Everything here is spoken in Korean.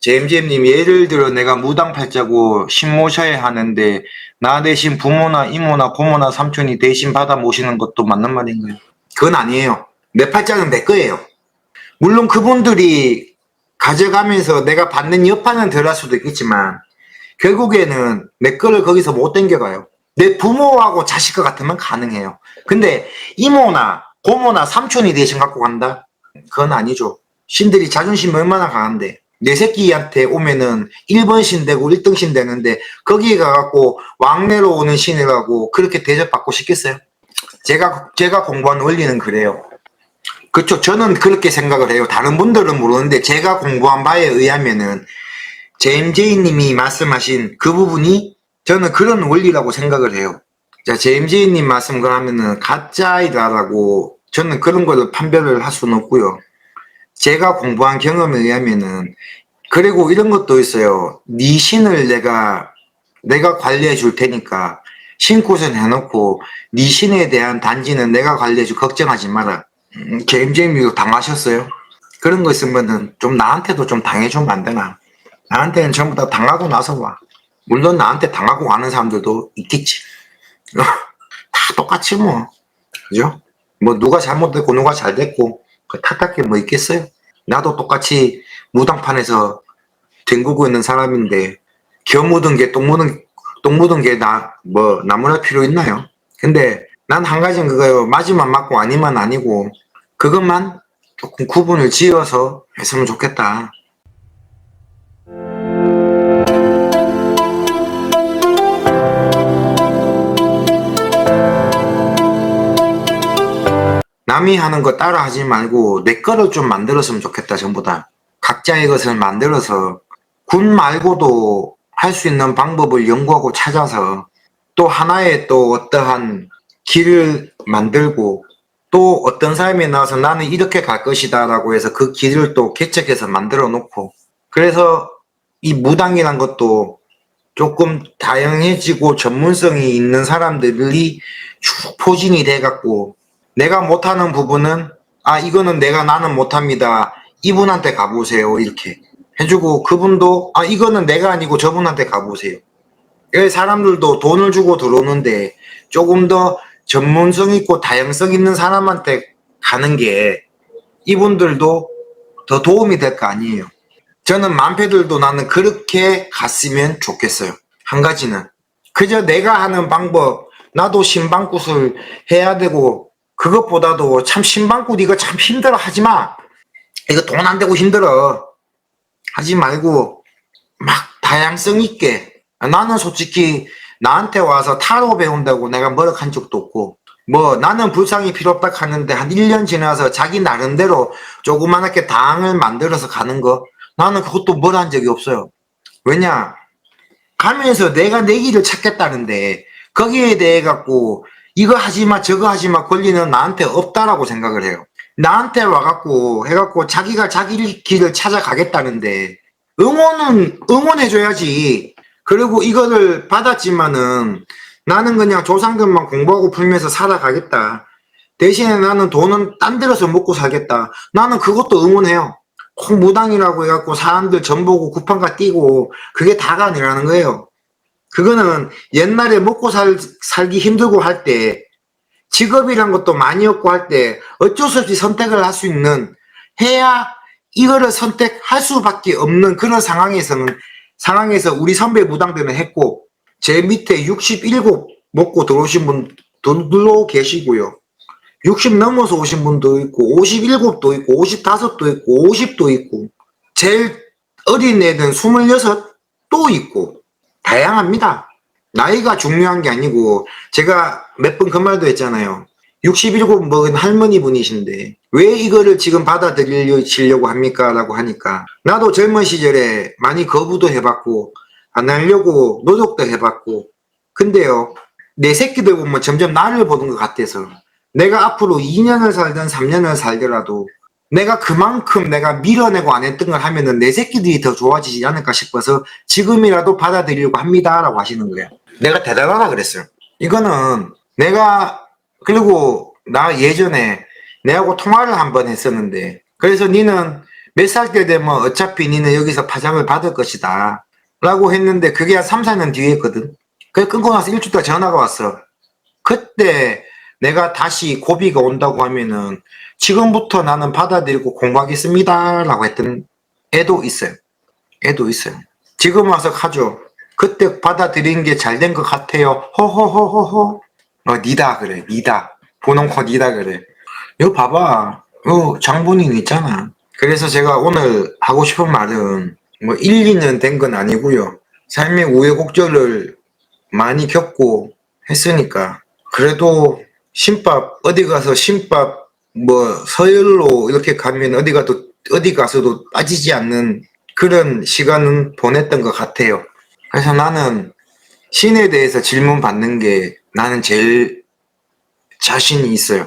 JMJ님 예를 들어 내가 무당 팔자고 신모셔야 하는데 나 대신 부모나 이모나 고모나 삼촌이 대신 받아 모시는 것도 맞는 말인가요? 그건 아니에요. 내 팔자는 내 거예요. 물론 그분들이 가져가면서 내가 받는 여파는 덜 할 수도 있겠지만 결국에는 내 거를 거기서 못 땡겨가요. 내 부모하고 자식과 같으면 가능해요. 근데 이모나 고모나 삼촌이 대신 갖고 간다? 그건 아니죠. 신들이 자존심이 얼마나 강한데 내 새끼한테 오면은 1번 신 되고 1등 신 되는데 거기에 가갖고 왕래로 오는 신이라고 그렇게 대접받고 싶겠어요? 제가 제가 공부한 원리는 그래요. 그렇죠. 저는 그렇게 생각을 해요. 다른 분들은 모르는데 제가 공부한 바에 의하면은 JMJ님이 말씀하신 그 부분이 저는 그런 원리라고 생각을 해요. 자, JMJ님 말씀 그러면은 가짜이다라고 저는 그런 거를 판별을 할 수는 없고요. 제가 공부한 경험에 의하면은 그리고 이런 것도 있어요. 네 신을 내가 내가 관리해 줄 테니까 신고선 해놓고 네 신에 대한 단지는 내가 관리해 줄 걱정하지 마라. 음, JMJ님도 당하셨어요? 그런 거 있으면은 좀 나한테도 좀 당해주면 안 되나? 나한테는 전부 다 당하고 나서 와. 물론 나한테 당하고 가는 사람들도 있겠지. 다 똑같이 뭐. 그죠? 뭐 누가 잘못됐고 누가 잘 됐고 그 탓할 게 뭐 있겠어요? 나도 똑같이 무당판에서 뒹구고 있는 사람인데 겨 묻은 게 똥 묻은 똥 묻은 게 나 뭐 나무랄 필요 있나요? 근데 난 한 가지는 그거요. 맞으면 맞고 아니면 아니고 그것만 조금 구분을 지어서 했으면 좋겠다. 남이 하는 거 따라 하지 말고 내 거를 좀 만들었으면 좋겠다 전부 다. 각자의 것을 만들어서 군 말고도 할 수 있는 방법을 연구하고 찾아서 또 하나의 또 어떠한 길을 만들고 또 어떤 사람이 나와서 나는 이렇게 갈 것이다 라고 해서 그 길을 또 개척해서 만들어 놓고. 그래서 이 무당이란 것도 조금 다양해지고 전문성이 있는 사람들이 쭉 포진이 돼 갖고 내가 못하는 부분은 아 이거는 내가 나는 못합니다. 이분한테 가보세요. 이렇게 해주고 그분도 아 이거는 내가 아니고 저분한테 가보세요. 왜 사람들도 돈을 주고 들어오는데 조금 더 전문성 있고 다양성 있는 사람한테 가는 게 이분들도 더 도움이 될 거 아니에요. 저는 만패들도 나는 그렇게 갔으면 좋겠어요. 한 가지는. 그저 내가 하는 방법 나도 신방굿을 해야 되고 그것보다도 참 신방굿 이거 참 힘들어 하지 마. 이거 돈 안 되고 힘들어. 하지 말고 막 다양성 있게. 나는 솔직히 나한테 와서 타로 배운다고 내가 뭐라한 적도 없고 뭐 나는 불상이 필요 없다 하는데 한 1년 지나서 자기 나름대로 조그만하게 당을 만들어서 가는 거 나는 그것도 뭘 한 적이 없어요. 왜냐 가면서 내가 내 길을 찾겠다는데 거기에 대해 갖고 이거 하지 마, 저거 하지 마 권리는 나한테 없다라고 생각을 해요. 나한테 와갖고 해갖고 자기가 자기 길을 찾아가겠다는데 응원은 응원해줘야지. 그리고 이거를 받았지만은 나는 그냥 조상금만 공부하고 풀면서 살아가겠다. 대신에 나는 돈은 딴 데로서 먹고 살겠다. 나는 그것도 응원해요. 꼭 무당이라고 해갖고 사람들 전 보고 구판가 뛰고 그게 다가 아니라는 거예요. 그거는 옛날에 먹고 살, 살기 힘들고 할 때 직업이란 것도 많이 없고 할 때 어쩔 수 없이 선택을 할 수 있는 해야 이거를 선택할 수밖에 없는 그런 상황에서는 상황에서 우리 선배 무당들은 했고 제 밑에 67 먹고 들어오신 분들도 계시고요. 60 넘어서 오신 분도 있고 57도 있고 55도 있고 50도 있고 제일 어린 애는 26도 있고 다양합니다. 나이가 중요한 게 아니고 제가 몇 번 그 말도 했잖아요. 67 먹은 할머니 분이신데 왜 이거를 지금 받아들이려고 합니까? 라고 하니까 나도 젊은 시절에 많이 거부도 해봤고 안 하려고 노력도 해봤고 근데요 내 새끼들 보면 점점 나를 보는 것 같아서 내가 앞으로 2년을 살든 3년을 살더라도 내가 그만큼 내가 밀어내고 안 했던 걸 하면은 내 새끼들이 더 좋아지지 않을까 싶어서 지금이라도 받아들이려고 합니다. 라고 하시는 거예요. 내가 대단하다 그랬어요. 이거는 내가, 그리고 나 예전에 내하고 통화를 한 번 했었는데, 그래서 니는 몇 살 때 되면 어차피 니는 여기서 파장을 받을 것이다. 라고 했는데 그게 한 3, 4년 뒤에 했거든. 그래 끊고 나서 일주일 동안 전화가 왔어. 그때 내가 다시 고비가 온다고 하면은 지금부터 나는 받아들이고 공부하겠습니다. 라고 했던 애도 있어요. 애도 있어요. 지금 와서 하죠. 그때 받아들인 게 잘 된 것 같아요. 호호호호호. 어, 니다 그래. 니다. 보놓고 니다 그래. 이거 봐봐. 어, 장본인 있잖아. 그래서 제가 오늘 하고 싶은 말은 뭐 1, 2년 된 건 아니고요. 삶의 우여곡절을 많이 겪고 했으니까 그래도 신밥 어디 가서 신밥 뭐 서열로 이렇게 가면 어디 가도 어디 가서도 빠지지 않는 그런 시간은 보냈던 것 같아요. 그래서 나는 신에 대해서 질문 받는 게 나는 제일 자신이 있어요.